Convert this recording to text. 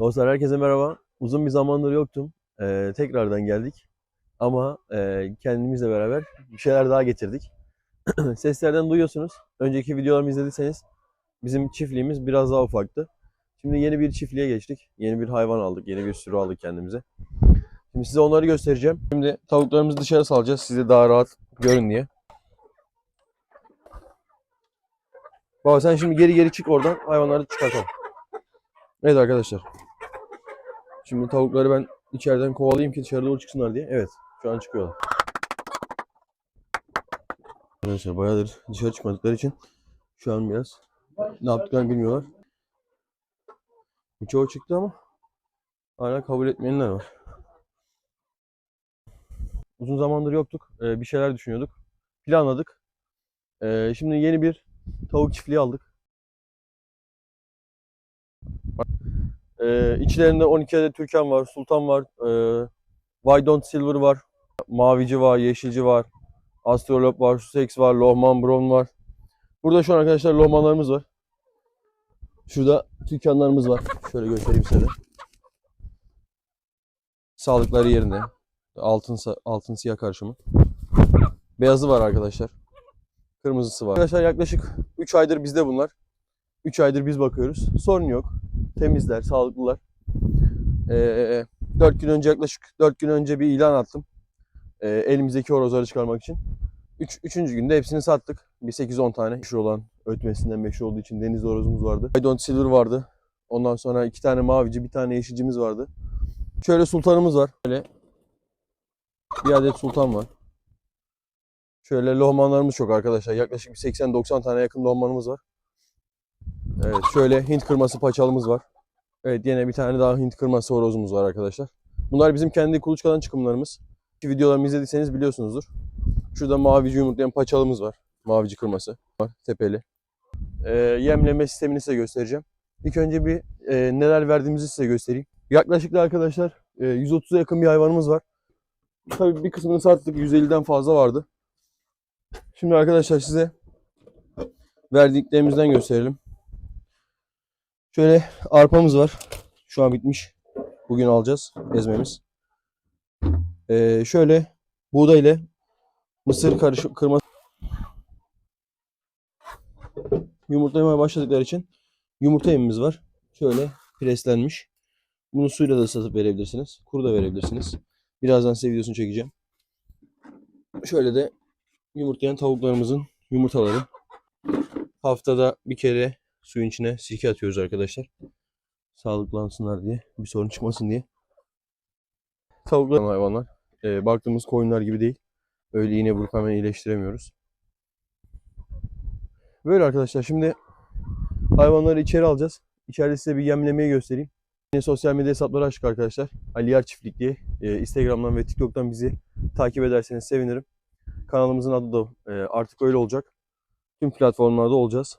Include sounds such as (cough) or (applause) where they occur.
Dostlar herkese merhaba. Uzun bir zamandır yoktum. Ee, tekrardan geldik. Ama e, kendimizle beraber bir şeyler daha getirdik. (clears throat) Seslerden duyuyorsunuz. Önceki videolarımı izlediyseniz bizim çiftliğimiz biraz daha ufaktı. Şimdi yeni bir çiftliğe geçtik. Yeni bir hayvan aldık. Yeni bir sürü aldık kendimize. Şimdi size onları göstereceğim. Şimdi tavuklarımızı dışarı salacağız. Size daha rahat görün diye. Baba sen şimdi geri geri çık oradan. Hayvanları çıkartalım. Evet arkadaşlar. Şimdi tavukları ben içeriden kovalayayım ki dışarı doğru çıksınlar diye. Evet. Şu an çıkıyorlar. Arkadaşlar bayağıdır dışarı çıkmadıkları için şu an biraz ne yaptıklarını bilmiyorlar. Birçoğu çıktı ama hala kabul etmeyenler var. Uzun zamandır yoktuk. Ee, bir şeyler düşünüyorduk. Planladık. Ee, şimdi yeni bir tavuk çiftliği aldık. Ee, içlerinde 12 adet Türkan var, Sultan var, ee, Wydont Silver var, Mavici var, Yeşilci var, Astrolop var, Sussex var, Lohman Brown var. Burada şu an arkadaşlar Lohmanlarımız var. Şurada Türkanlarımız var. Şöyle göstereyim size de. Sağlıkları yerinde. Altın, altın siyah karışımı. Beyazı var arkadaşlar. Kırmızısı var. Arkadaşlar yaklaşık 3 aydır bizde bunlar. 3 aydır biz bakıyoruz. Sorun yok temizler, sağlıklılar. Ee, 4 gün önce yaklaşık 4 gün önce bir ilan attım. Ee, elimizdeki horozları çıkarmak için. 3. Üç, üçüncü günde hepsini sattık. Bir 8-10 tane meşhur olan ötmesinden meşhur olduğu için deniz horozumuz vardı. I don't silver vardı. Ondan sonra iki tane mavici, bir tane yeşilcimiz vardı. Şöyle sultanımız var. Böyle bir adet sultan var. Şöyle lohmanlarımız çok arkadaşlar. Yaklaşık bir 80-90 tane yakın lohmanımız var. Evet şöyle Hint kırması paçalımız var. Evet yine bir tane daha Hint kırması horozumuz var arkadaşlar. Bunlar bizim kendi kuluçkadan çıkımlarımız. Videolarımı izlediyseniz biliyorsunuzdur. Şurada mavici yumurtlayan paçalımız var. Mavici kırması var tepeli. Ee, yemleme sistemini size göstereceğim. İlk önce bir e, neler verdiğimizi size göstereyim. Yaklaşık da arkadaşlar e, 130'a yakın bir hayvanımız var. Tabii bir kısmını sattık 150'den fazla vardı. Şimdi arkadaşlar size verdiklerimizden gösterelim. Şöyle arpamız var. Şu an bitmiş. Bugün alacağız ezmemiz. Ee, şöyle buğday ile mısır karışık kırma yumurtlamaya başladıkları için yumurta yemimiz var. Şöyle preslenmiş. Bunu suyla da ıslatıp verebilirsiniz. Kuru da verebilirsiniz. Birazdan size videosunu çekeceğim. Şöyle de yumurtlayan tavuklarımızın yumurtaları. Haftada bir kere suyun içine sirke atıyoruz arkadaşlar. Sağlıklansınlar diye. Bir sorun çıkmasın diye. Tavuklar hayvanlar. Ee, baktığımız koyunlar gibi değil. Öyle iğne vurup hemen iyileştiremiyoruz. Böyle arkadaşlar. Şimdi hayvanları içeri alacağız. İçeride size bir yemlemeyi göstereyim. Yine sosyal medya hesapları açtık arkadaşlar. Ali Yer Çiftlik diye. Ee, Instagram'dan ve TikTok'tan bizi takip ederseniz sevinirim. Kanalımızın adı da e, artık öyle olacak. Tüm platformlarda olacağız.